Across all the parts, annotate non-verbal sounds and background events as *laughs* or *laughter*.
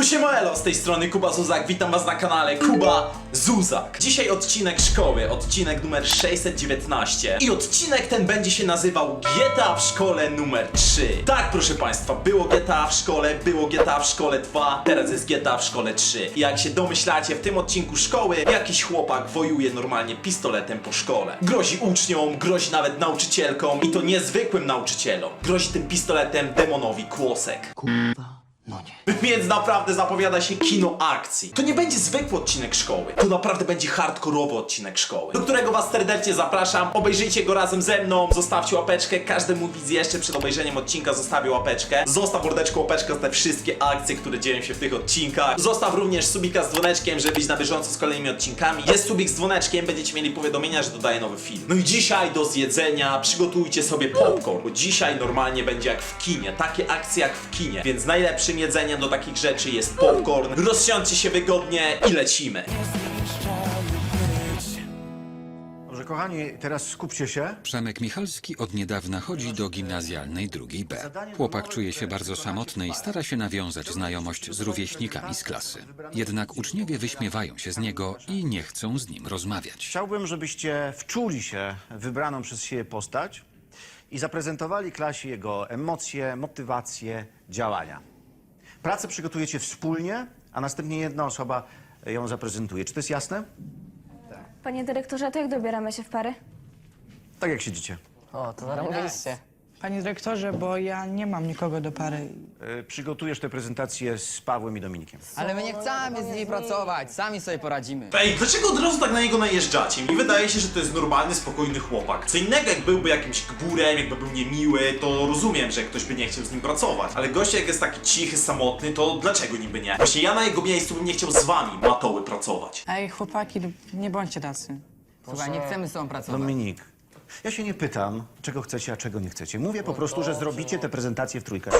No siema z tej strony Kuba Zuzak, witam was na kanale Kuba Zuzak. Dzisiaj odcinek szkoły, odcinek numer 619 i odcinek ten będzie się nazywał GTA w szkole numer 3. Tak proszę państwa, było GTA w szkole, było GTA w szkole 2, teraz jest GTA w szkole 3. I jak się domyślacie, w tym odcinku szkoły jakiś chłopak wojuje normalnie pistoletem po szkole. Grozi uczniom, grozi nawet nauczycielkom i to niezwykłym nauczycielom. Grozi tym pistoletem demonowi Kłosek. Więc naprawdę zapowiada się kino akcji. To nie będzie zwykły odcinek szkoły. To naprawdę będzie hardkorowy odcinek szkoły. Do którego was serdecznie zapraszam. Obejrzyjcie go razem ze mną. Zostawcie łapeczkę. Każdemu widz jeszcze przed obejrzeniem odcinka zostawię łapeczkę. Zostaw mordeczko łapeczkę za te wszystkie akcje, które dzieją się w tych odcinkach. Zostaw również subika z dzwoneczkiem, żeby być na bieżąco z kolejnymi odcinkami. Jest subik z dzwoneczkiem, będziecie mieli powiadomienia, że dodaję nowy film. No i dzisiaj do zjedzenia przygotujcie sobie popcorn, bo dzisiaj normalnie będzie jak w kinie. Takie akcje jak w kinie. Więc najlepszym jedzeniem do takich rzeczy jest popcorn. Rozsiądźcie się wygodnie i lecimy. Dobrze, kochani, teraz skupcie się. Przemek Michalski od niedawna chodzi do gimnazjalnej drugiej B. Chłopak czuje się bardzo samotny i stara się nawiązać znajomość z rówieśnikami z klasy. Jednak uczniowie wyśmiewają się z niego i nie chcą z nim rozmawiać. Chciałbym, żebyście wczuli się w wybraną przez siebie postać i zaprezentowali klasie jego emocje, motywacje, działania. Pracę przygotujecie wspólnie, a następnie jedna osoba ją zaprezentuje. Czy to jest jasne? Panie dyrektorze, a to jak dobieramy się w pary? Tak jak siedzicie. O, to zarobiliście. Panie dyrektorze, bo ja nie mam nikogo do pary. E, Przygotujesz tę prezentację z Pawłem i Dominikiem. Ale my nie chcemy z nimi pracować, sami sobie poradzimy. Ej, dlaczego od razu tak na niego najeżdżacie? Mi wydaje się, że to jest normalny, spokojny chłopak. Co innego, jak byłby jakimś gburem, jakby był niemiły, to rozumiem, że ktoś by nie chciał z nim pracować. Ale gość jak jest taki cichy, samotny, to dlaczego niby nie? Właśnie ja na jego miejscu bym nie chciał z wami, matoły, pracować. Ej, chłopaki, nie bądźcie tacy. Słuchaj, nie chcemy z tobą pracować. Dominik, ja się nie pytam, czego chcecie, a czego nie chcecie. Mówię po prostu, że zrobicie tę prezentację w trójkę.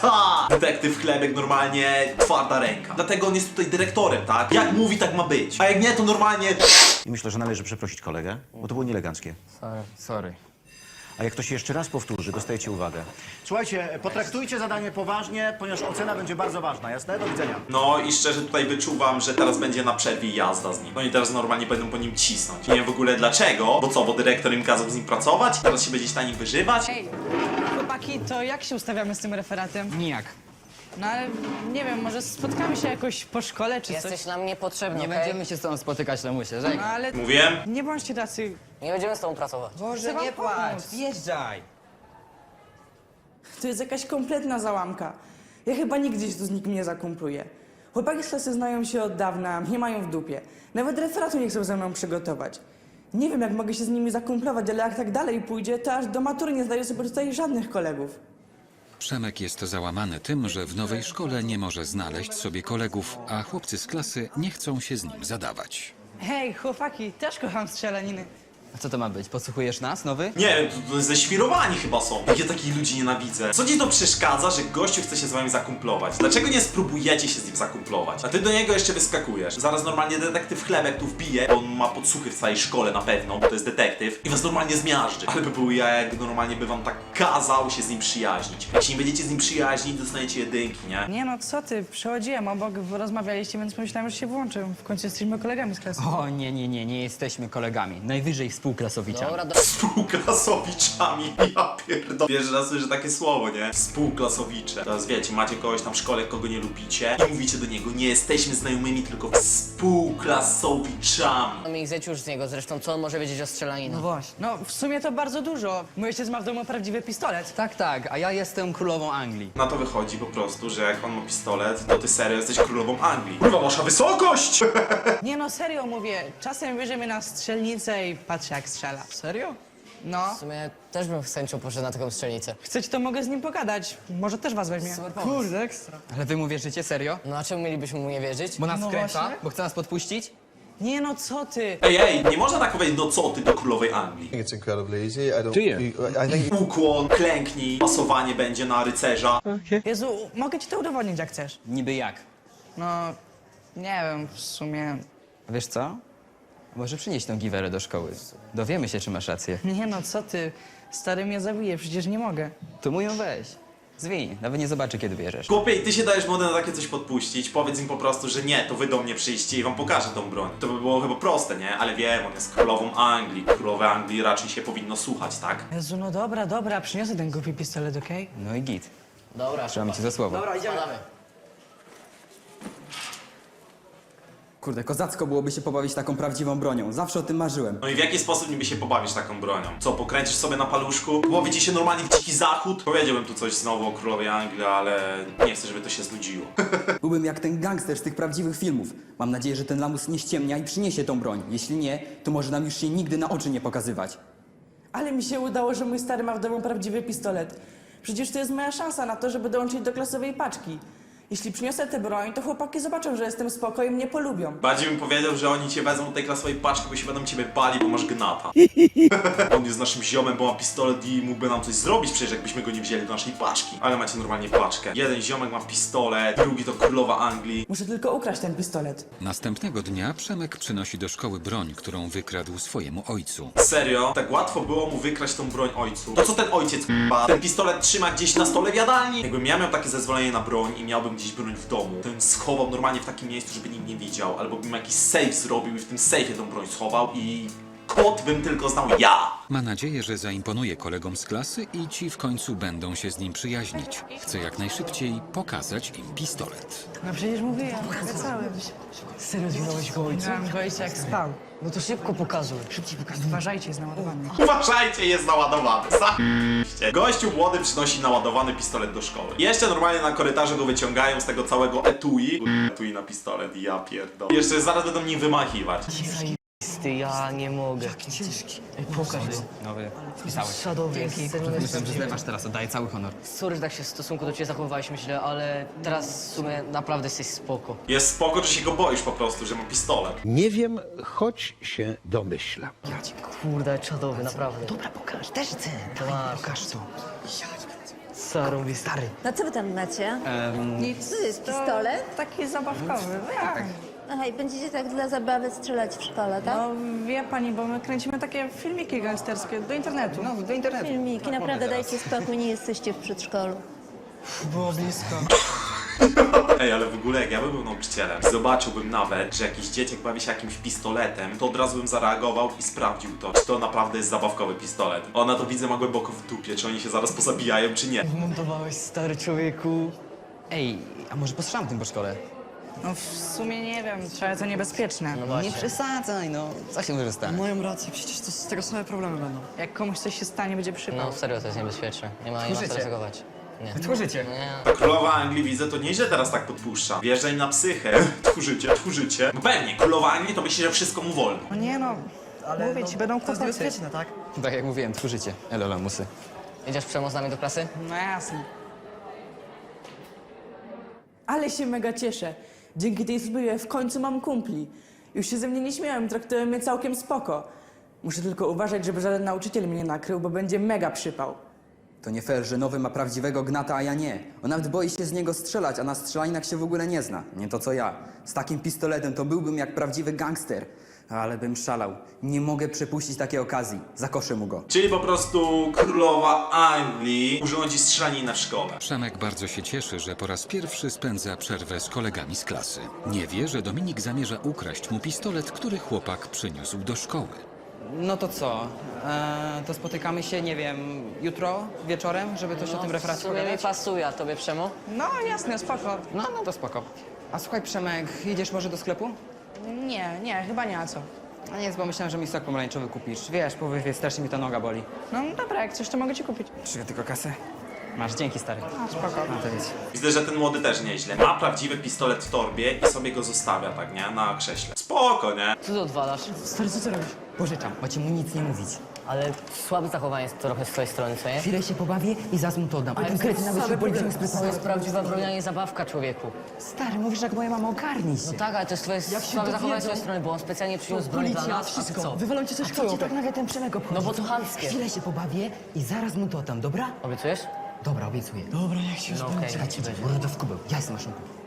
Ta! Detektyw Chlebek normalnie twarda ręka. Dlatego on jest tutaj dyrektorem, tak? Jak mówi, tak ma być. A jak nie, to normalnie... I myślę, że należy przeprosić kolegę, bo to było nieeleganckie. Sorry, sorry. A jak to się jeszcze raz powtórzy, dostajecie uwagę. Słuchajcie, potraktujcie zadanie poważnie, ponieważ ocena będzie bardzo ważna, jasne? Do widzenia. No i szczerze tutaj wyczuwam, że teraz będzie na przerwie jazda z nim. Oni teraz normalnie będą po nim cisnąć. Nie wiem w ogóle dlaczego, bo co, bo dyrektor im kazał z nim pracować? Teraz się będziecie na nich wyżywać? Ej, chłopaki, to jak się ustawiamy z tym referatem? Nijak. No ale nie wiem, może spotkamy się jakoś po szkole czy Jesteś coś? nam niepotrzebny, Nie okej? będziemy się z tobą spotykać, Lemusie, No żegnam. ale Mówiłem? nie bądźcie tacy. Nie będziemy z tobą pracować. Boże, nie płacz, wjeżdżaj. To jest jakaś kompletna załamka. Ja chyba nigdy się tu z nikim nie zakumpluję. Chłopaki z klasy znają się od dawna, nie mają w dupie. Nawet referatu nie chcą ze mną przygotować. Nie wiem, jak mogę się z nimi zakumplować, ale jak tak dalej pójdzie, to aż do matury nie zdaję sobie tutaj żadnych kolegów. Przemek jest załamany tym, że w nowej szkole nie może znaleźć sobie kolegów, a chłopcy z klasy nie chcą się z nim zadawać. Hej, chłopaki, też kocham strzelaniny. A co to ma być? Podsłuchujesz nas, nowy? Nie to, to ześwirowani chyba są. Ja takich ludzi nienawidzę. Co ci to przeszkadza, że gościu chce się z wami zakumplować? Dlaczego nie spróbujecie się z nim zakumplować? A ty do niego jeszcze wyskakujesz. Zaraz normalnie detektyw Chlebek tu wbije, bo on ma podsłuchy w całej szkole na pewno, bo to jest detektyw i was normalnie zmiażdży. Ale by był ja, jak normalnie by wam tak kazał się z nim przyjaźnić. Jak się nie będziecie z nim przyjaźnić, dostaniecie jedynki, nie? Nie no, co ty, przechodziłem obok, wy rozmawialiście, więc pomyślałem, że się włączę. W końcu jesteśmy kolegami z klasy. O nie, nie, nie, nie jesteśmy kolegami. Najwyżej współklasowiczami. Dobra, do... Współklasowiczami, *laughs* ja pierdolę. Pierwszy raz słyszę takie słowo, nie? Współklasowicze. Teraz wiecie, macie kogoś tam w szkole, kogo nie lubicie i mówicie do niego, nie jesteśmy znajomymi, tylko współklasowiczami. Mamy ich zecił już z niego, zresztą co on może wiedzieć o No strzelaninie? właśnie. No, w sumie to bardzo dużo. Mój ojciec ma w domu prawdziwy pistolet. Tak, tak, a ja jestem królową Anglii. Na to wychodzi po prostu, że jak on ma pistolet, to ty serio jesteś królową Anglii. Kurwa, wasza wysokość! *laughs* Nie no, serio mówię. Czasem bierze mnie na strzelnicę i patrzę jak strzela. Serio? No. W sumie też bym z chęcią poszedł na taką strzelnicę. Chcecie, to mogę z nim pogadać. Może też was weźmie. Super pomysł. Kurde, ekstra. Ale wy mu wierzycie serio? No a czemu mielibyśmy mu nie wierzyć? Bo nas No wkręca? właśnie. Bo chce nas podpuścić? Nie no, co ty? Ej, ej, nie można tak powiedzieć, no co ty do królowej Anglii. think it's incredibly easy. I don't. you- I think Ukłon, klęknij, pasowanie będzie na rycerza. Jezu, mogę ci to udowodnić jak chcesz. Niby jak? No, nie wiem, w sumie... Wiesz co? Może przynieść tą giwerę do szkoły. Dowiemy się, czy masz rację. *laughs* Nie no, co ty? Stary mnie zabije, przecież nie mogę. To mu ją weź. Zwij, nawet nie zobaczy, kiedy bierzesz. Chłopie, i ty się dajesz modę na takie coś podpuścić, powiedz im po prostu, że nie, to wy do mnie przyjście i wam pokażę tą broń. To by było chyba proste, nie? Ale wiem, on jest królową Anglii. Królowej Anglii raczej się powinno słuchać, tak? Jezu, no dobra, dobra, przyniosę ten głupi pistolet, okej? No i git. Dobra, Trzymam cię za słowo. Dobra, idziemy. Kurde, kozacko byłoby się pobawić taką prawdziwą bronią. Zawsze o tym marzyłem. No i w jaki sposób niby się pobawisz taką bronią? Co, pokręcisz sobie na paluszku? Połowi ci się normalnie w dziki zachód? Powiedziałbym tu coś znowu o królowej Anglii, ale nie chcę, żeby to się znudziło. *laughs* Byłbym jak ten gangster z tych prawdziwych filmów. Mam nadzieję, że ten lamus nie ściemnia i przyniesie tą broń. Jeśli nie, to może nam już się nigdy na oczy nie pokazywać. Ale mi się udało, że mój stary ma w domu prawdziwy pistolet. Przecież to jest moja szansa na to, żeby dołączyć do klasowej paczki. Jeśli przyniosę tę broń, to chłopaki zobaczą, że jestem spoko i mnie polubią. Bardziej bym powiedział, że oni cię wezmą do tej klasowej paczki, bo się będą ciebie bali, bo masz gnata. *laughs* On jest naszym ziomem, bo ma pistolet i mógłby nam coś zrobić, przecież jakbyśmy go nie wzięli do naszej paczki. Ale macie normalnie paczkę. Jeden ziomek ma pistolet, drugi to królowa Anglii. Muszę tylko ukraść ten pistolet. Następnego dnia Przemek przynosi do szkoły broń, którą wykradł swojemu ojcu. Serio? Tak łatwo było mu wykraść tą broń ojcu. To co ten ojciec k***a? Ten pistolet trzyma gdzieś na stole w jadalni? Jakbym ja miał takie zezwolenie na broń i miałbym gdzieś broń w domu, to bym schował normalnie w takim miejscu, żeby nikt nie widział. Albo bym jakiś safe zrobił i w tym safeie tą broń schował i... Kod bym tylko znał ja! Ma nadzieję, że zaimponuje kolegom z klasy i ci w końcu będą się z nim przyjaźnić. Chce jak najszybciej pokazać im pistolet. No przecież mówiłem, obiecałem. Serio zwinąłeś go ojcu? Miałem go jak spał. No to szybko pokazuj. Szybciej pokaż, uważajcie, jest naładowany. *laughs* Uważajcie, jest naładowany. Za***ście. Gościu młody przynosi naładowany pistolet do szkoły. Jeszcze normalnie na korytarzu go wyciągają z tego całego etui. Etui na pistolet, ja pierdolę. Jeszcze zaraz będą nim wymachiwać. Ty, ja nie mogę. Jaki ciężki. Ej, pokaż go. Nowy. Spisałeś. Sadowy, Myślę, że zlewasz teraz, oddaję cały honor. Sorry, że tak się w stosunku do ciebie zachowywałeś, myślę, ale teraz w sumie naprawdę jesteś spoko. Jest spoko, że się go boisz po prostu, że ma pistolet. Nie wiem, choć się domyślam. Kurde, czadowy, naprawdę. Dobra, pokaż, też chcę. Masz. Pokaż to. Sarą stary. No co wy tam macie? Nic. Co to jest, pistolet? Taki zabawkowy, no jak? Aha, i będziecie tak dla zabawy strzelać w szkole, tak? No wie pani, bo my kręcimy takie filmiki gangsterskie do internetu. No, do internetu. Filmiki, naprawdę dajcie spokój, nie jesteście w przedszkolu. Było blisko. Ej, ale w ogóle jak ja bym był nauczycielem, zobaczyłbym nawet, że jakiś dzieciak bawi się jakimś pistoletem, to od razu bym zareagował i sprawdził to, czy to naprawdę jest zabawkowy pistolet. Ona to widzę ma głęboko w dupie, czy oni się zaraz pozabijają, czy nie. Montowałeś, stary człowieku. Ej, a może postrzelam tym po szkole? No w sumie nie wiem, trochę to niebezpieczne. No właśnie. Nie przesadzaj, no. Co się może stać? Mają rację, przecież to z tego same problemy będą. Jak komuś coś się stanie, będzie przypał. No serio, to jest niebezpieczne. Nie ma, nie ma co ryzykować. Nie. Tworzycie. Nie. Ta królowa Anglii widzę, to nieźle teraz tak podpuszcza. Wjeżdża im na psychę. *laughs* Tchórzycie, tchórzycie. No pewnie, królowa Anglii to myśli, że wszystko mu wolno. No nie no, mówię ci, będą kłopoty. tak? Tak jak mówiłem, tworzycie. Elo, lamusy. Idziesz przemo z nami do klasy? No jasne. Ale się mega cieszę. Dzięki tej służbie w końcu mam kumpli. Już się ze mnie nie śmiałem, traktują mnie całkiem spoko. Muszę tylko uważać, żeby żaden nauczyciel mnie nie nakrył, bo będzie mega przypał. To nie fair, że nowy ma prawdziwego gnata, a ja nie. On nawet boi się z niego strzelać, a na strzelaninach się w ogóle nie zna. Nie to co ja. Z takim pistoletem to byłbym jak prawdziwy gangster. Ale bym szalał. Nie mogę przepuścić takiej okazji. Zakoszę mu go. Czyli po prostu królowa Anglii urządzi strzelaninę w szkole. Przemek bardzo się cieszy, że po raz pierwszy spędza przerwę z kolegami z klasy. Nie wie, że Dominik zamierza ukraść mu pistolet, który chłopak przyniósł do szkoły. No to co? Eee, to spotykamy się, nie wiem, jutro wieczorem, żeby coś o tym w referacie sumie mi pogadać? pasuje, a tobie przemo? No jasne, spoko. No, no to spoko. A słuchaj, Przemek, idziesz może do sklepu? Nie, nie, chyba nie, a co? A nie, bo myślałem, że mi sok pomarańczowy kupisz. Wiesz, po wywie strasznie mi ta noga boli. No dobra, jak coś, to mogę ci kupić. Czekaj tylko kasę. Masz, dzięki stary. A, spoko. No to nic. Widzę, że ten młody też nieźle. Ma prawdziwy pistolet w torbie i sobie go zostawia, tak nie? Na krześle. Spoko, nie? Co ty odwalasz? Stary, co ty robisz? Pożyczam, macie mu nic nie mówić. Ale słabe zachowanie jest trochę z twojej strony, co nie? Chwilę się pobawię i zaraz mu to oddam. Ale Potem kretyn nawet się To jest prawdziwa broń, a nie zabawka, człowieku. Stary, mówisz jak moja mama, ogarnij się. No tak, ale to jest twoje słabe zachowanie z twojej strony, bo on specjalnie przyniósł broń dla nas, a ty co? Wywalą cię coś szkoły. tak nagle ten Przemek obchodzi? No bo to chamskie. Chwilę się pobawię i zaraz mu to oddam, dobra? Obiecujesz? Dobra, obiecuję. Dobra, jak się No okej, Czekajcie, to w kubeł. Ja jestem maszynką.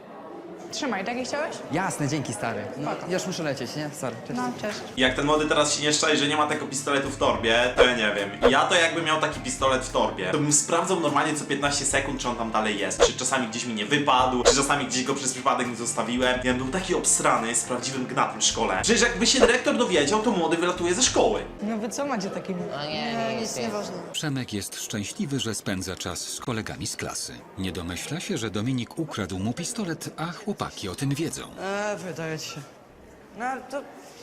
Trzymaj, tak jak chciałeś? Jasne, dzięki stary. No, już muszę lecieć, nie? Sorry. Cześć. No, cześć. Jak ten młody teraz się nie szczai, że nie ma tego pistoletu w torbie, to ja nie wiem. Ja to jakbym miał taki pistolet w torbie, to bym sprawdzał normalnie co 15 sekund, czy on tam dalej jest. Czy czasami gdzieś mi nie wypadł, czy czasami gdzieś go przez przypadek nie zostawiłem. Ja bym był taki obsrany z prawdziwym gnatem w szkole. Przecież jakby się dyrektor dowiedział, to młody wylatuje ze szkoły. No wy co macie takiego? A nie, nie, Nic nie. nieważne. Przemek jest szczęśliwy, że spędza czas z kolegami z klasy. Nie domyśla się, że Dominik ukradł mu pistolet, a chłopaki o tym wiedzą. Eee, wydaje ci się. No ale to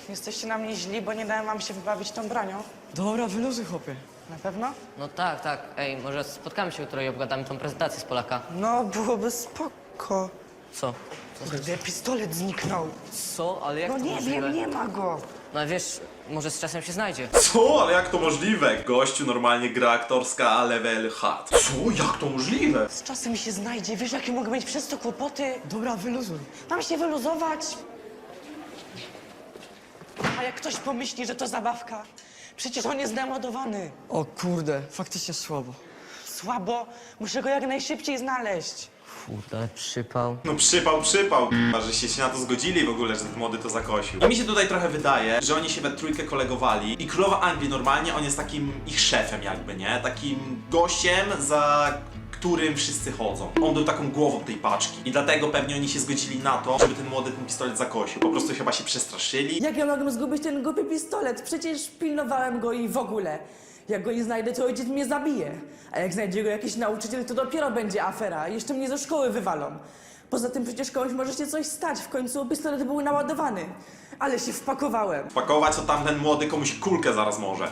jesteście na mnie źli, bo nie dałem wam się wybawić tą bronią. Dobra, wyluzuj chłopie. Na pewno? No tak, tak. Ej, może spotkamy się jutro i obgadamy tą prezentację z Polaka. No, byłoby spoko. Co? Kurde, pistolet zniknął. Co? Ale jak No to nie możliwe? wiem, nie ma go. No wiesz, może z czasem się znajdzie. Co? Ale jak to możliwe? Gościu normalnie gra aktorska a level hard. Co? Jak to możliwe? Z czasem się znajdzie. Wiesz, jakie mogą być przez to kłopoty? Dobra, wyluzuj. Mam się wyluzować. A jak ktoś pomyśli, że to zabawka? Przecież on jest naładowany. O kurde, faktycznie słabo. Słabo. Muszę go jak najszybciej znaleźć. Kurde, ale przypał. No przypał, przypał, k***a, że się na to zgodzili w ogóle, że ten młody to zakosił. I mi się tutaj trochę wydaje, że oni się we trójkę kolegowali i królowa Anglii normalnie on jest takim ich szefem jakby, nie? Takim gościem, za którym wszyscy chodzą. On był taką głową tej paczki i dlatego pewnie oni się zgodzili na to, żeby ten młody ten pistolet zakosił. Po prostu chyba się przestraszyli. Jak ja mogłem zgubić ten głupi pistolet? Przecież pilnowałem go i w ogóle. Jak go nie znajdę, to ojciec mnie zabije. A jak znajdzie go jakiś nauczyciel, to dopiero będzie afera. Jeszcze mnie ze szkoły wywalą. Poza tym przecież komuś może się coś stać. W końcu pistolet był naładowany. Ale się wpakowałem. Pakować to tam ten młody komuś kulkę zaraz może.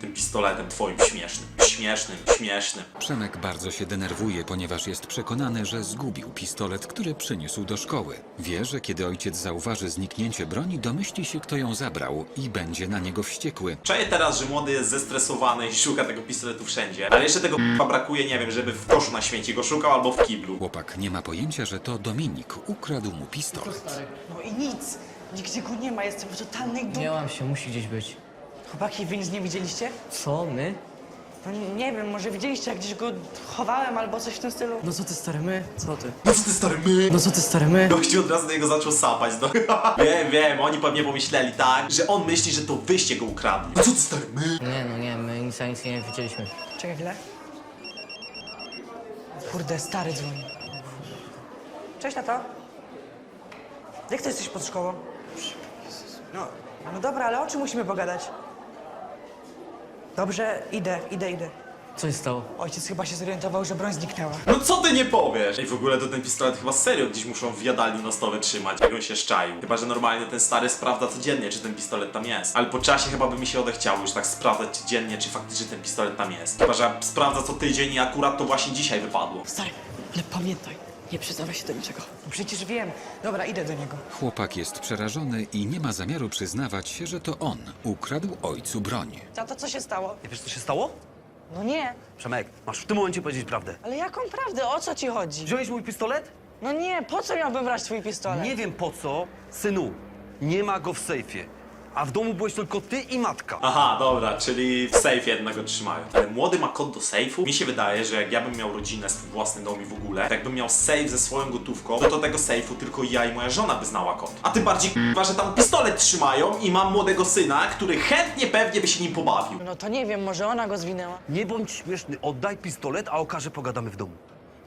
Tym pistoletem twoim śmiesznym, śmiesznym, śmiesznym. Przemek bardzo się denerwuje, ponieważ jest przekonany, że zgubił pistolet, który przyniósł do szkoły. Wie, że kiedy ojciec zauważy zniknięcie broni, domyśli się, kto ją zabrał i będzie na niego wściekły. Czaję teraz, że młody jest zestresowany i szuka tego pistoletu wszędzie, ale jeszcze tego brakuje, nie wiem, żeby w koszu na śmieci go szukał albo w kiblu. Chłopak nie ma pojęcia, że to Dominik ukradł mu pistolet. No i nic. Nigdzie go nie ma. Jestem w totalnej dupie. Miałam się, musi gdzieś być. Chłopaki, wy nic nie widzieliście? Co, my? No nie, wiem, może widzieliście, jak gdzieś go chowałem albo coś w tym stylu? No co ty stary, my? Co ty? No co ty stary, my? No co ty stary, my? Gościu od razu do niego zaczął sapać, no. *laughs* wiem, wiem, oni pewnie pomyśleli tak, że on myśli, że to wyście go ukradli. No co ty stary, my? Nie, no nie, my nic, nic nie widzieliśmy. Czekaj chwilę. Kurde, stary dzwoni. Cześć, tato. Jak to jesteś pod szkołą? No, no dobra, ale o czym musimy pogadać? Dobrze, idę, idę, idę. Co się stało? Ojciec chyba się zorientował, że broń zniknęła. No co ty nie powiesz? I w ogóle to ten pistolet chyba serio gdzieś muszą w jadalni na stole trzymać, jak on się szczaił. Chyba, że normalnie ten stary sprawdza codziennie, czy ten pistolet tam jest. Ale po czasie chyba by mi się odechciało już tak sprawdzać codziennie, czy faktycznie ten pistolet tam jest. Chyba, że sprawdza co tydzień i akurat to właśnie dzisiaj wypadło. Stary, ale pamiętaj, nie przyznawaj się do niczego. Przecież wiem. Dobra, idę do niego. Chłopak jest przerażony i nie ma zamiaru przyznawać się, że to on ukradł ojcu broń. Tato, co się stało? Nie wiesz, co się stało? No nie, Przemek, masz w tym momencie powiedzieć prawdę. ale jaką prawdę? O co ci chodzi? Wziąłeś mój pistolet? No nie, po co miałbym brać twój pistolet? Nie wiem po co, synu. Nie ma go w sejfie. A w domu byłeś tylko ty i matka. Aha, dobra, czyli w sejfie jednego trzymają. Ale młody ma kod do sejfu? Mi się wydaje, że jak ja bym miał rodzinę, swój własny dom i w ogóle, jakbym miał sejf ze swoją gotówką, to do tego sejfu tylko ja i moja żona by znała kod. A tym bardziej k***a, że tam pistolet trzymają i mam młodego syna, który chętnie pewnie by się nim pobawił. No to nie wiem, może ona go zwinęła. Nie bądź śmieszny, oddaj pistolet, a o karze pogadamy w domu.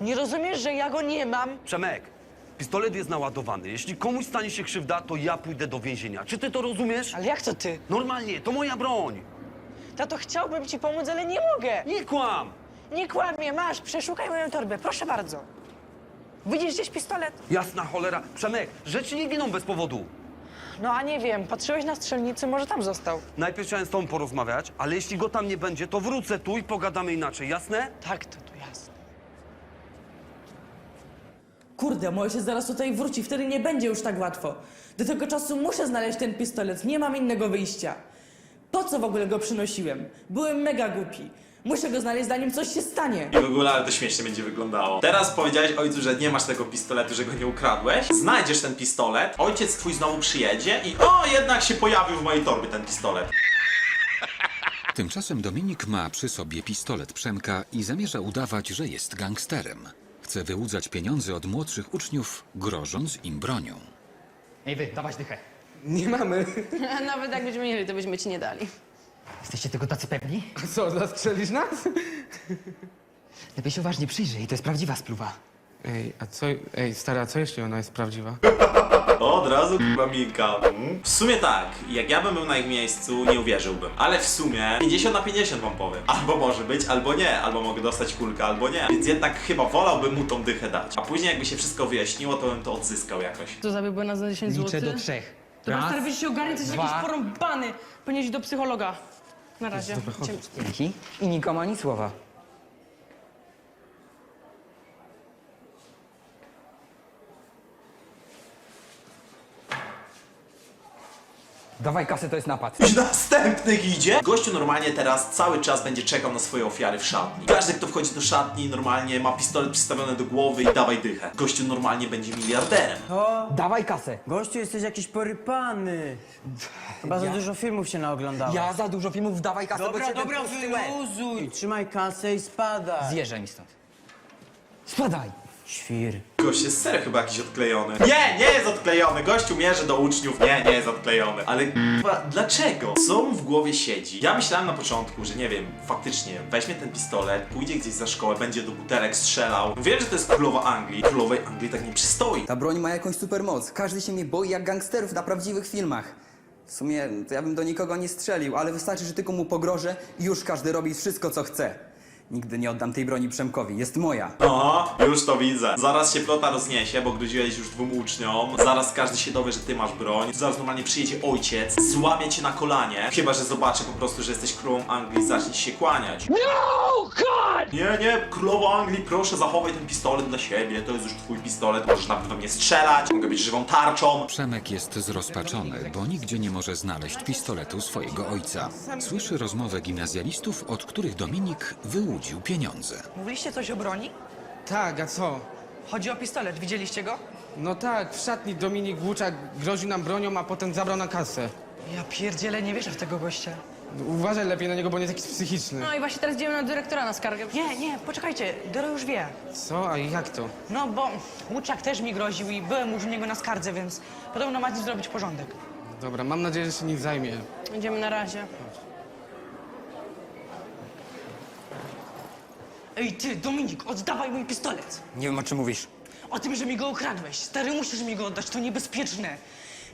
Nie rozumiesz, że ja go nie mam? Przemek, pistolet jest naładowany. Jeśli komuś stanie się krzywda, to ja pójdę do więzienia. Czy ty to rozumiesz? Ale jak to ty? Normalnie, to moja broń. Tato, chciałbym ci pomóc, ale nie mogę. Nie kłam! Nie kłamie, masz, przeszukaj moją torbę, proszę bardzo. Widzisz gdzieś pistolet? Jasna cholera. Przemek, rzeczy nie giną bez powodu. No a nie wiem, patrzyłeś na strzelnicy, może tam został. Najpierw chciałem z tobą porozmawiać, ale jeśli go tam nie będzie, to wrócę tu i pogadamy inaczej, jasne? Tak, to tu jasne. Kurde, mój ojciec zaraz tutaj wróci, wtedy nie będzie już tak łatwo. Do tego czasu muszę znaleźć ten pistolet, nie mam innego wyjścia. Po co w ogóle go przynosiłem? Byłem mega głupi. Muszę go znaleźć, zanim coś się stanie. I w ogóle, ale to śmiesznie będzie wyglądało. Teraz powiedziałeś ojcu, że nie masz tego pistoletu, że go nie ukradłeś. Znajdziesz ten pistolet, ojciec twój znowu przyjedzie i o, jednak się pojawił w mojej torbie ten pistolet. Tymczasem Dominik ma przy sobie pistolet Przemka i zamierza udawać, że jest gangsterem. Chce wyłudzać pieniądze od młodszych uczniów, grożąc im bronią. Ej wy, dawać dychę. Nie mamy. *laughs* Nawet jak byśmy mieli, to byśmy ci nie dali. Jesteście tego tacy pewni? A co, zastrzelisz nas? Lepiej się uważnie przyjrzyj, to jest prawdziwa spluwa. Ej, a co, ej, stara, co jeśli ona jest prawdziwa? Od razu k***a Milka. Mm. W sumie tak, jak ja bym był na ich miejscu, nie uwierzyłbym. Ale w sumie 50 na 50 wam powiem. Albo może być, albo nie. Albo mogę dostać kulkę, albo nie. Więc jednak chyba wolałbym mu tą dychę dać. A później jakby się wszystko wyjaśniło, to bym to odzyskał jakoś. To za 10 Liczę do trzech. Dobra, Raz, stary, się ogarniać, jesteś dwa. jakiś porąbany. Powinieneś iść do psychologa. Na razie. Dzięki. I nikomu ani słowa. Dawaj kasę, to jest napad. Już następnych idzie. Gościu normalnie teraz cały czas będzie czekał na swoje ofiary w szatni. Każdy, kto wchodzi do szatni, normalnie ma pistolet przystawiony do głowy i dawaj dychę. Gościu normalnie będzie miliarderem. Dawaj kasę. Gościu, jesteś jakiś porypany. Chyba za dużo filmów się naoglądałeś. Ja za dużo filmów, dawaj kasę, bo Dobra, cię dobra, wyluzuj. Trzymaj kasę i spadaj. Zjeżdżaj mi stąd. Spadaj. Świr. Gość jest serio chyba jakiś odklejony. Nie, nie jest odklejony. Gościu mierzy do uczniów. Nie, nie jest odklejony. Ale k***a, dlaczego? Co mu w głowie siedzi? Ja myślałem na początku, że nie wiem, faktycznie weźmie ten pistolet, pójdzie gdzieś za szkołę, będzie do butelek strzelał. Wiem, że to jest królowa Anglii. Królowej Anglii tak nie przystoi. Ta broń ma jakąś supermoc. Każdy się mnie boi jak gangsterów na prawdziwych filmach. W sumie to ja bym do nikogo nie strzelił, ale wystarczy, że tylko mu pogrożę i już każdy robi wszystko, co chce. Nigdy nie oddam tej broni Przemkowi, jest moja. Aha, już to widzę. Zaraz się plota rozniesie, bo groziłeś już dwóm uczniom. Zaraz każdy się dowie, że ty masz broń. Zaraz normalnie przyjedzie ojciec, złamie cię na kolanie. Chyba, że zobaczy po prostu, że jesteś królą Anglii i zacznie ci się kłaniać. No, God! Nie, nie, królowo Anglii, proszę zachowaj ten pistolet dla siebie. To jest już twój pistolet, możesz nawet we mnie strzelać. Mogę być żywą tarczą. Przemek jest zrozpaczony, bo nigdzie nie może znaleźć pistoletu swojego ojca. Słyszy rozmowę gimnazjalistów, od których Dominik wyłudził pieniądze. Mówiliście coś o broni? Tak, a co? Chodzi o pistolet, widzieliście go? No tak, w szatni Dominik Łuczak groził nam bronią, a potem zabrał na kasę. Ja pierdzielę, nie wierzę w tego gościa. Uważaj lepiej na niego, bo on jest jakiś psychiczny. No i właśnie teraz idziemy na dyrektora na skargę. Nie, nie, poczekajcie, Doro już wie. Co? A jak to? No bo Łuczak też mi groził i byłem już u niego na skardze, więc podobno ma dziś zrobić porządek. Dobra, mam nadzieję, że się nim zajmie. Idziemy na razie. Ej ty, Dominik, oddawaj mój pistolet! Nie wiem, o czym mówisz. O tym, że mi go ukradłeś. Stary, musisz mi go oddać, to niebezpieczne.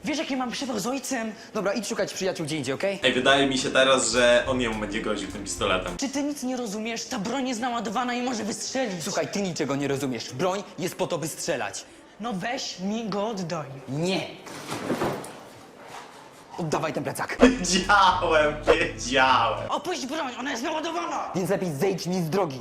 Wiesz, jaki mam przewag z ojcem? Dobra, idź szukać przyjaciół gdzie indziej, okej? Ej, wydaje mi się teraz, że on jemu będzie groził tym pistoletem. Czy ty nic nie rozumiesz? Ta broń jest naładowana i może wystrzelić. Słuchaj, ty niczego nie rozumiesz. Broń jest po to, by strzelać. No weź mi go oddaj. Nie. Oddawaj ten plecak. *laughs* Wiedziałem, wiedziałem. Opuść broń, ona jest naładowana! Więc lepiej zejdź mi z drogi.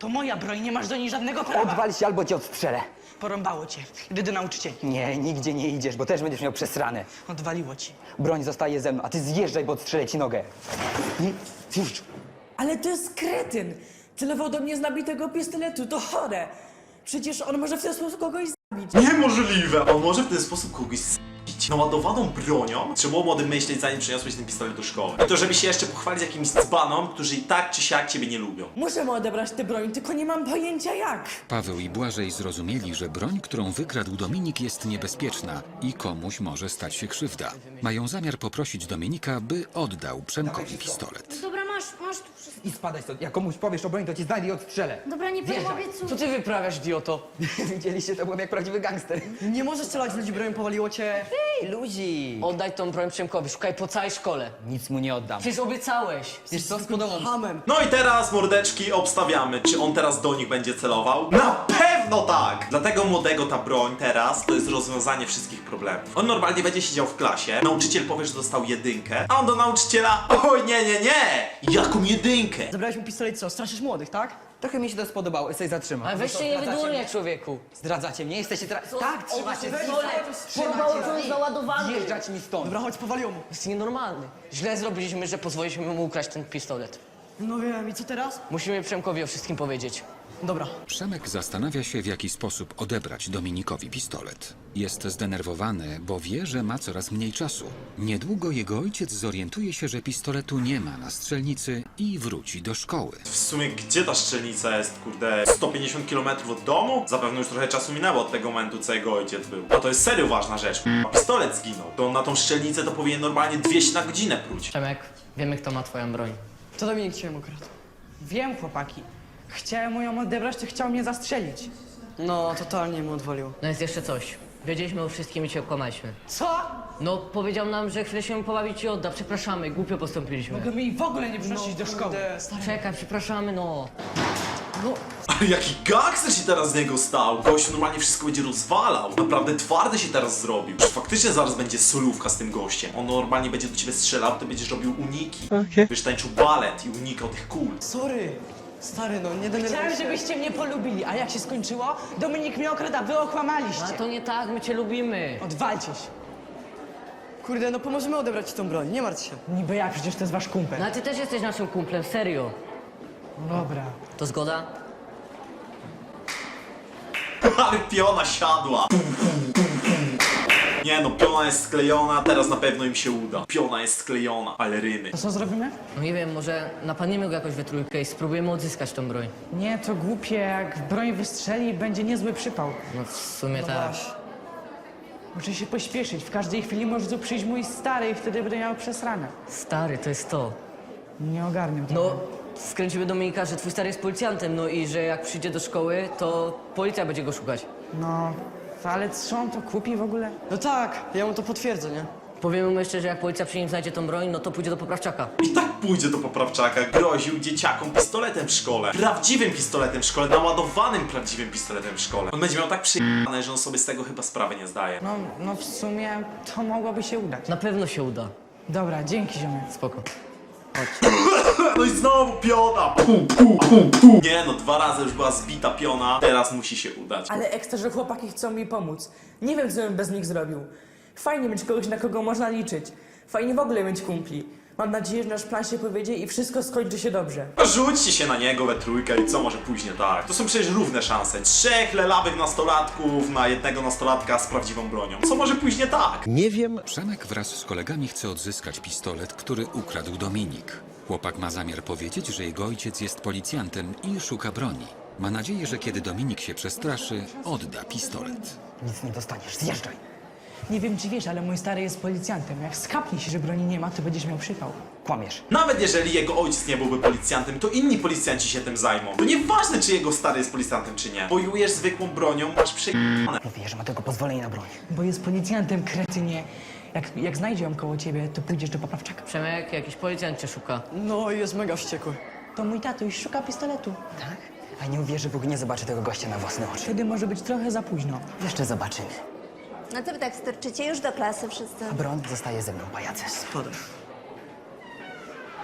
To moja broń, nie masz do niej żadnego prawa. Odwal się albo cię odstrzelę. Porąbało cię. Idę do nauczycieli. Nie, nigdzie nie idziesz, bo też będziesz miał przesrane. Odwaliło ci. Broń zostaje ze mną, a ty zjeżdżaj, bo odstrzelę ci nogę. Nie, Już. Ale to jest kretyn. Celował do mnie z nabitego pistoletu, to chore. Przecież on może w ten sposób kogoś. Niemożliwe! On może w ten sposób kogoś s***ić. Naładowaną bronią? Trzeba było młodym myśleć, zanim przyniosłeś ten pistolet do szkoły. I to, żeby się jeszcze pochwalić jakimś dzbanom, którzy i tak czy siak ciebie nie lubią. Muszę mu odebrać tę broń, tylko nie mam pojęcia jak. Paweł i Błażej zrozumieli, że broń, którą wykradł Dominik jest niebezpieczna i komuś może stać się krzywda. Mają zamiar poprosić Dominika, by oddał Przemkowi pistolet. Dobra, masz, masz tu. I spadaj stąd. Jak komuś powiesz o broń, to cię znajdę i odstrzelę. Dobra, nie Zjeżdżaj. powiem Co ty wyprawiasz, idioto? *laughs* Widzieliście, to byłem jak prawdziwy gangster. Nie możesz strzelać w ludzi bronią, powaliło cię. Ludzi. Oddaj tą broń Przemkowi, szukaj po całej szkole. Nic mu nie oddam. Przecież obiecałeś. Wiesz co, spodobał Hamem. No i teraz, mordeczki, obstawiamy, czy on teraz do nich będzie celował? Na pewno tak! Dlatego młodego ta broń teraz to jest rozwiązanie wszystkich problemów. On normalnie będzie siedział w klasie, nauczyciel powie, że dostał jedynkę, a on do nauczyciela, oj nie, nie, nie! Jaką jedynkę? Zabrałeś mi pistolet, co? Straszysz młodych, tak? Trochę mi się to spodobało, jesteś zatrzymał. Ale weź się nie wydurnie, człowieku. Zdradzacie mnie, jesteście teraz... Tak, trzymacie Porwał załadowany. Zjeżdżać mi stąd. Dobra, chodź, powaliło mu. Jest nienormalny. Źle zrobiliśmy, że pozwoliliśmy mu ukraść ten pistolet. No wiem, i co teraz? Musimy Przemkowi o wszystkim powiedzieć. Dobra. Przemek zastanawia się, w jaki sposób odebrać Dominikowi pistolet. Jest zdenerwowany, bo wie, że ma coraz mniej czasu. Niedługo jego ojciec zorientuje się, że pistoletu nie ma na strzelnicy i wróci do szkoły. W sumie gdzie ta strzelnica jest, kurde, 150 km od domu? Zapewne już trochę czasu minęło od tego momentu, co jego ojciec był. A to jest serio ważna rzecz. A pistolet zginął. To on na tą strzelnicę to powinien normalnie 200 na godzinę pruć. Przemek, wiemy kto ma twoją broń. To Dominik cię ukradł. Wiem, chłopaki. Chciałem mu ją odebrać, to chciał mnie zastrzelić. No, totalnie mu odwalił. No jest jeszcze coś. Wiedzieliśmy o wszystkim i cię okłamaliśmy. Co? No, powiedział nam, że chwilę się pobawić i odda. Przepraszamy, głupio postąpiliśmy. Mogę mi w ogóle nie przynosić do szkoły. Czekaj, przepraszamy, no. Ale jaki gangster się teraz z niego stał? Gościu normalnie wszystko będzie rozwalał. Naprawdę twardy się teraz zrobił. Już faktycznie zaraz będzie solówka z tym gościem. On normalnie będzie do ciebie strzelał, ty będziesz robił uniki. Będziesz tańczył balet i unikał tych kul. Sorry. Stary, no nie denerwuj Chciałem, żebyście mnie polubili, a jak się skończyło? Dominik mnie okradł, a wy okłamaliście. A to nie tak, my cię lubimy. Odwalcie się. Kurde, no pomożemy odebrać ci tą broń, nie martw się. Niby jak, przecież to jest wasz kumpel. No a ty też jesteś naszym kumplem, serio. Dobra. To zgoda? *laughs* Ale piona siadła. Nie no, piona jest sklejona, teraz na pewno im się uda. Piona jest sklejona, ale rymy. To co zrobimy? No nie wiem, może napadniemy go jakoś we trójkę i spróbujemy odzyskać tą broń. Nie, to głupie. Jak w broń wystrzeli, będzie niezły przypał. No w sumie tak. Muszę się pośpieszyć. W każdej chwili może tu przyjść mój stary i wtedy będę miał przesrane. Stary, to jest to. Nie ogarniam tego. No, skręcimy Dominika, że twój stary jest policjantem, no i że jak przyjdzie do szkoły, to policja będzie go szukać. No, ale co on to kupi w ogóle? No tak, ja mu to potwierdzę, nie? Powiemy mu jeszcze, że jak policja przy nim znajdzie tą broń, no to pójdzie do poprawczaka. I tak pójdzie do poprawczaka, groził dzieciakom pistoletem w szkole. Prawdziwym pistoletem w szkole, naładowanym prawdziwym pistoletem w szkole. On będzie miał tak przyjemne, że on sobie z tego chyba sprawy nie zdaje. No, no w sumie to mogłoby się udać. Na pewno się uda. Dobra, dzięki ziomek. Spoko. *laughs* No i znowu piona! Pu, pu, pu, pu. Nie no, dwa razy już była zbita piona, teraz musi się udać. Ale ekstra, że chłopaki chcą mi pomóc. Nie wiem, co bym bez nich zrobił. Fajnie mieć kogoś, na kogo można liczyć. Fajnie w ogóle mieć kumpli. Mam nadzieję, że nasz plan się powiedzie i wszystko skończy się dobrze. Rzućcie się na niego we trójkę i co może pójść nie tak? To są przecież równe szanse. Trzech lelawych nastolatków na jednego nastolatka z prawdziwą bronią. Co może pójść nie tak? Nie wiem, Przemek wraz z kolegami chce odzyskać pistolet, który ukradł Dominik. Chłopak ma zamiar powiedzieć, że jego ojciec jest policjantem i szuka broni. Ma nadzieję, że kiedy Dominik się przestraszy, odda pistolet. Nic nie dostaniesz, zjeżdżaj. Nie wiem, czy wiesz, ale mój stary jest policjantem. Jak skapnie się, że broni nie ma, to będziesz miał przypał. Kłamiesz. Nawet jeżeli jego ojciec nie byłby policjantem, to inni policjanci się tym zajmą. To nieważne, czy jego stary jest policjantem, czy nie. Bojujesz zwykłą bronią, masz przejebane. Mówię, że ma tylko pozwolenie na broń. Bo jest policjantem, kretynie. Jak, jak znajdzie ją koło ciebie, to pójdziesz do poprawczaka. Przemek, jakiś policjant cię szuka. No, jest mega wściekły. To mój tatuś szuka pistoletu. Tak? A nie uwierzy, póki nie zobaczy tego gościa na własne oczy. Wtedy może być trochę za późno. Jeszcze zobaczymy. No to wy tak sterczycie już do klasy wszyscy. A broń zostaje ze mną, pajace. Spadaj.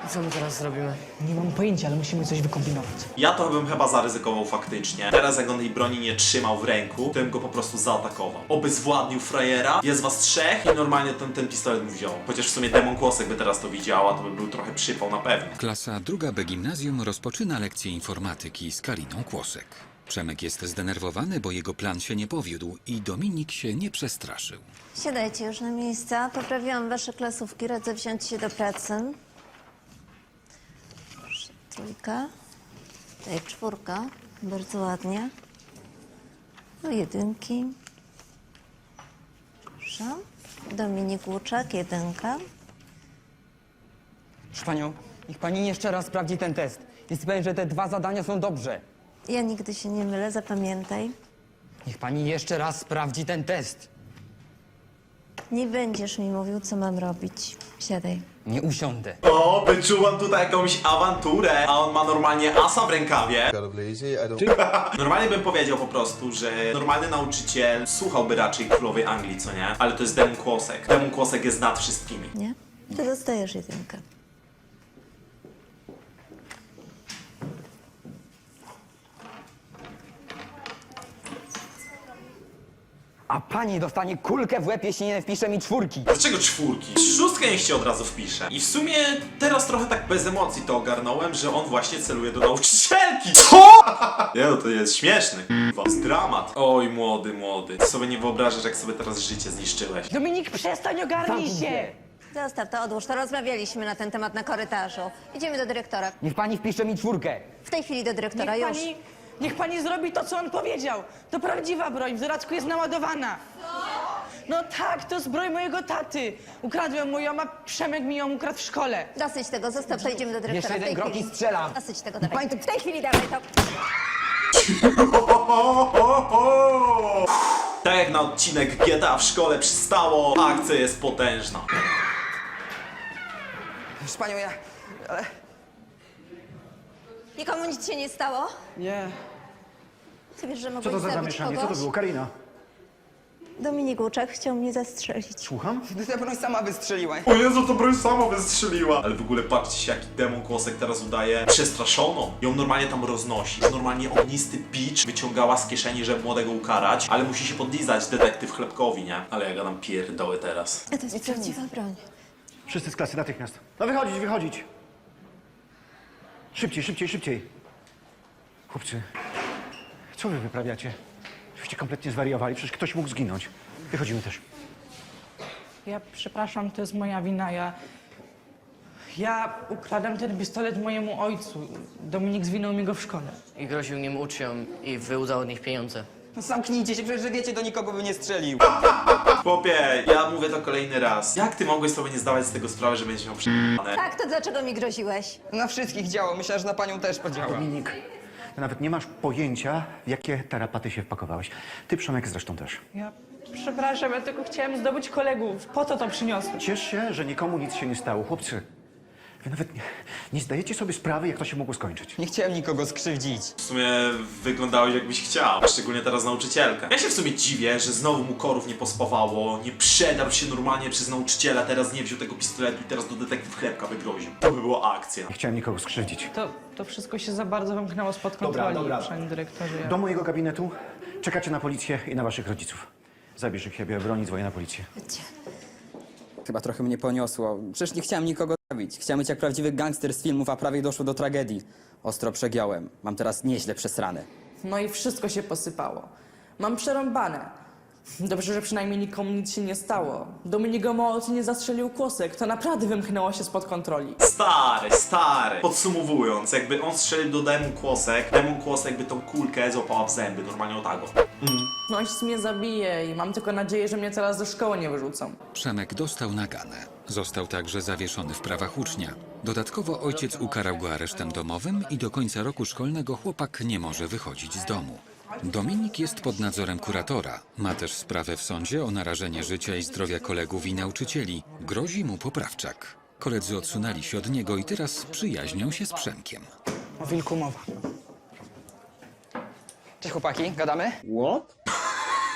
I co my teraz zrobimy? Nie mam pojęcia, ale musimy coś wykombinować. Ja to bym chyba zaryzykował faktycznie. Teraz jak on tej broni nie trzymał w ręku, to bym go po prostu zaatakował. Obezwładnił frajera, jest was trzech i normalnie ten, ten pistolet mu wziął. Chociaż w sumie Demon Kłosek by teraz to widziała, to by był trochę przypał na pewno. Klasa druga B gimnazjum rozpoczyna lekcję informatyki z Kariną Kłosek. Przemek jest zdenerwowany, bo jego plan się nie powiódł i Dominik się nie przestraszył. Siadajcie już na miejsca. Poprawiłam wasze klasówki. Radzę wziąć się do pracy. Trójka. Tutaj czwórka. Bardzo ładnie. No jedynki. Proszę. Dominik Łuczak, jedynka. Proszę panią, niech pani jeszcze raz sprawdzi ten test. Jest pewien, że te dwa zadania są dobrze. Ja nigdy się nie mylę, zapamiętaj. Niech pani jeszcze raz sprawdzi ten test. Nie będziesz mi mówił, co mam robić. Siadaj. Nie usiądę. O, wyczuwam tutaj jakąś awanturę, a on ma normalnie asa w rękawie. Kind of lazy. I don't. Normalnie bym powiedział po prostu, że normalny nauczyciel słuchałby raczej królowej Anglii, co nie? Ale to jest Demon Kłosek. Demon Kłosek jest nad wszystkimi. Nie? Ty dostajesz jedynkę. A pani dostanie kulkę w łeb, jeśli nie wpisze mi czwórki. Dlaczego czwórki? Szóstkę niech się od razu wpisze. I w sumie teraz trochę tak bez emocji to ogarnąłem, że on właśnie celuje do nauczycielki. *laughs* Co? Nie no, to jest śmieszne. k***wa. To jest dramat. Oj, młody, młody. Ty sobie nie wyobrażasz, jak sobie teraz życie zniszczyłeś. Dominik, przestań, ogarnij się! Zostaw to, odłóż to. Rozmawialiśmy na ten temat na korytarzu. Idziemy do dyrektora. Niech pani wpisze mi czwórkę. W tej chwili do dyrektora, Niech już. pani, niech pani zrobi to, co on powiedział. To prawdziwa broń, w Zoracku jest naładowana. No tak, to jest broń mojego taty. Ukradłem mu ją, a Przemek mi ją ukradł w szkole. Dosyć tego, zostaw to, idziemy do dyrektora. Jeszcze jeden krok i strzelam. Dosyć tego, dawaj. Pani W tej chwili dawaj to. *laughs* Tak jak na odcinek GTA w szkole przystało, akcja jest potężna. Proszę panią, ja... Ale... Nikomu nic się nie stało? Nie. Ty wiesz, że Co mogłeś to za zabić zamieszanie? Co to kogoś? było? Karina? Dominik Łuczak chciał mnie zastrzelić. Słucham? Ta broń sama wystrzeliła. O Jezu, to broń sama wystrzeliła. Ale w ogóle patrzcie się, jaki demon kłosek teraz udaje przestraszoną. Ją normalnie tam roznosi. Normalnie ognisty bicz wyciągała z kieszeni, żeby młodego ukarać, ale musi się podlizać detektyw chlebkowi, nie? Ale ja gadam pierdoły teraz. A to jest prawdziwa broń. Wszyscy z klasy natychmiast. No wychodzić, wychodzić. Szybciej, szybciej, szybciej. Chłopcy, co wy wyprawiacie? Żeście kompletnie zwariowali, przecież ktoś mógł zginąć. Wychodzimy też. Ja przepraszam, to jest moja wina. Ja. Ja ukradłem ten pistolet mojemu ojcu. Dominik zwinął mi go w szkole. I groził nim uczniom i wyłudzał od nich pieniądze. No zamknijcie się, przecież wiecie, do nikogo by nie strzelił. Chłopie, ja mówię to kolejny raz. Jak ty mogłeś sobie nie zdawać z tego sprawy, że będziesz miał prze***ane? Tak, to dlaczego mi groziłeś? Na wszystkich działa, myślę, że na panią też podziała. Dominik, ty nawet nie masz pojęcia, w jakie tarapaty się wpakowałeś. Ty, Przemek, zresztą też. Ja przepraszam, ja tylko chciałem zdobyć kolegów. Po to to przyniosłem. Ciesz się, że nikomu nic się nie stało. Chłopcy, nawet nie, nie zdajecie sobie sprawy, jak to się mogło skończyć. Nie chciałem nikogo skrzywdzić. W sumie wyglądałeś jakbyś chciał, szczególnie teraz nauczycielkę. Ja się w sumie dziwię, że znowu mu korów nie pospawało, nie przedarł się normalnie przez nauczyciela, teraz nie wziął tego pistoletu i teraz do detektyw chlebka wygroził. To by była akcja. Nie chciałem nikogo skrzywdzić. To, to wszystko się za bardzo wymknęło spod Dobra, kontroli, dobra. panie dyrektorze. Ja... Do mojego gabinetu czekacie na policję i na waszych rodziców. Zabierz ich siebie, broni, dzwonię na policję. Chyba trochę mnie poniosło. Przecież nie chciałem nikogo zabić. Chciałem być jak prawdziwy gangster z filmów, a prawie doszło do tragedii. Ostro przegiąłem. Mam teraz nieźle przesrane. No i wszystko się posypało. Mam przerąbane. Dobrze, że przynajmniej nikomu nic się nie stało. Dominik Gomołot nie zastrzelił kłosek. To naprawdę wymknęło się spod kontroli. Stary, stary. Podsumowując, jakby on strzelił do demon kłosek, demon kłosek by tą kulkę złapała w zęby, normalnie o tak o. No ojciec mnie zabije i mam tylko nadzieję, że mnie teraz do szkoły nie wyrzucą. Przemek dostał naganę. Został także zawieszony w prawach ucznia. Dodatkowo ojciec ukarał go aresztem domowym i do końca roku szkolnego chłopak nie może wychodzić z domu. Dominik jest pod nadzorem kuratora. Ma też sprawę w sądzie o narażenie życia i zdrowia kolegów i nauczycieli. Grozi mu poprawczak. Koledzy odsunęli się od niego i teraz przyjaźnią się z Przemkiem. O wilku mowa. Cześć chłopaki, gadamy?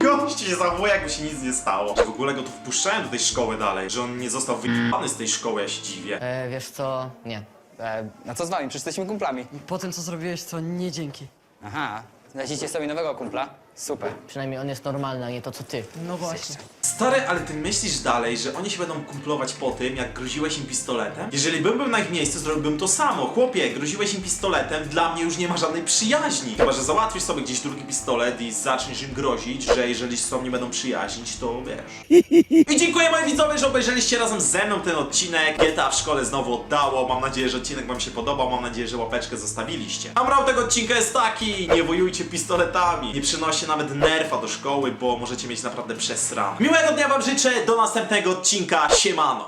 Gość się zachowuje, jakby się nic nie stało. W ogóle go tu wpuszczałem do tej szkoły dalej, że on nie został wyjebany z tej szkoły, ja się dziwię. E, wiesz co? Nie. E, a co z wami? Przecież jesteśmy kumplami. Po tym, co zrobiłeś, to nie dzięki. Aha, znaleźliście sobie nowego kumpla? Super. Przynajmniej on jest normalny, a nie to, co ty. No właśnie. Stary, ale ty myślisz dalej, że oni się będą kumplować po tym, jak groziłeś im pistoletem? Jeżeli bym był na ich miejscu, zrobiłbym to samo. Chłopie, groziłeś im pistoletem, dla mnie już nie ma żadnej przyjaźni. Chyba, że załatwisz sobie gdzieś drugi pistolet i zaczniesz im grozić, że jeżeli z tobą nie będą przyjaźnić, to wiesz. I dziękuję moi widzowie, że obejrzeliście razem ze mną ten odcinek. GTA w szkole znowu oddało. Mam nadzieję, że odcinek wam się podobał. Mam nadzieję, że łapeczkę zostawiliście. A morał tego odcinka jest taki. Nie wojujcie pistoletami. Nie przynoście nawet nerfa do szkoły, bo możecie mieć naprawdę przesrane. Dnia wam życzę. Do następnego odcinka. Siemano.